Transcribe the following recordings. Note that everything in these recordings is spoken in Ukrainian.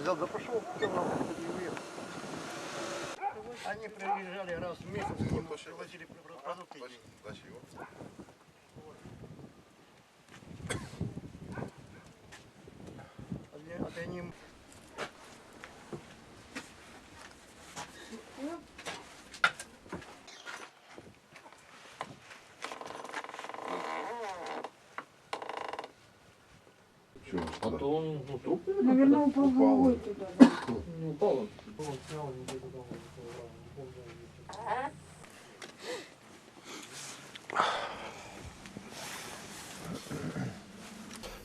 взял, да пошел, не уехал. Они приезжали раз в месяц, к нему привозили продукты. Его. Они- они Чего? А то он ну, труп Наверное, упал Упал. головой туда. да. не упал, он он снял где-то там. не помню, где.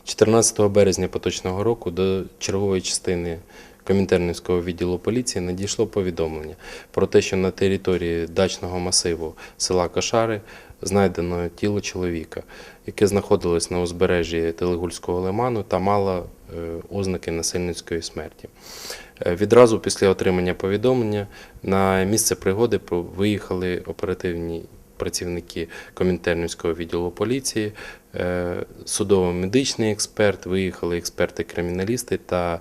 14 березня поточного року до чергової частини Комінтернівського відділу поліції надійшло повідомлення про те, що на території дачного масиву села Кашари знайдено тіло чоловіка, яке знаходилось на узбережжі Телегульського лиману та мало е, ознаки насильницької смерті. Е, Відразу після отримання повідомлення на місце пригоди виїхали оперативні працівники Комінтернівського відділу поліції, е, судово-медичний експерт, виїхали експерти-криміналісти та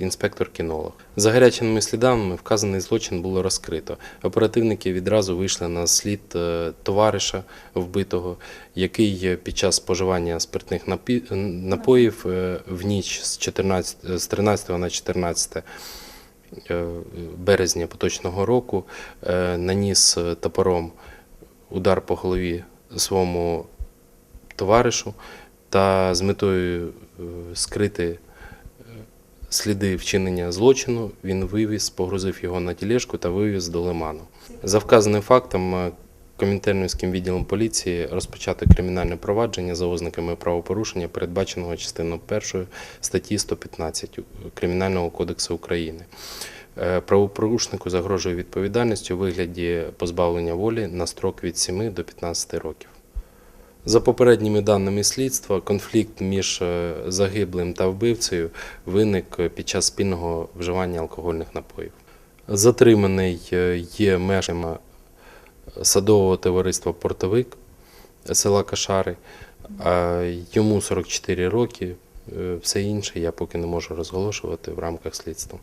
інспектор-кінолог. За гарячими слідами вказаний злочин було розкрито. Оперативники відразу вийшли на слід е, товариша вбитого, який е, під час споживання спиртних напоїв е, в ніч з 14, з 13 на 14 е, березня поточного року е, наніс е, топором удар по голові своєму товаришу та з метою е, скрити е, сліди вчинення злочину він вивіз, погрузив його на тілешку та вивіз до лиману. За вказаним фактом е, Комінтернівським відділом поліції розпочато кримінальне провадження за ознаками правопорушення, передбаченого частиною 1 статті 115 Кримінального кодексу України. Е, Правопорушнику загрожує відповідальність у вигляді позбавлення волі на строк від 7 до 15 років. За попередніми даними слідства, конфлікт між е, загиблим та вбивцею виник під час спільного вживання алкогольних напоїв. Затриманий е, є мешканцем садового товариства Портовик села Кашари, йому 44 роки. Е, Все інше я поки не можу розголошувати в рамках слідства.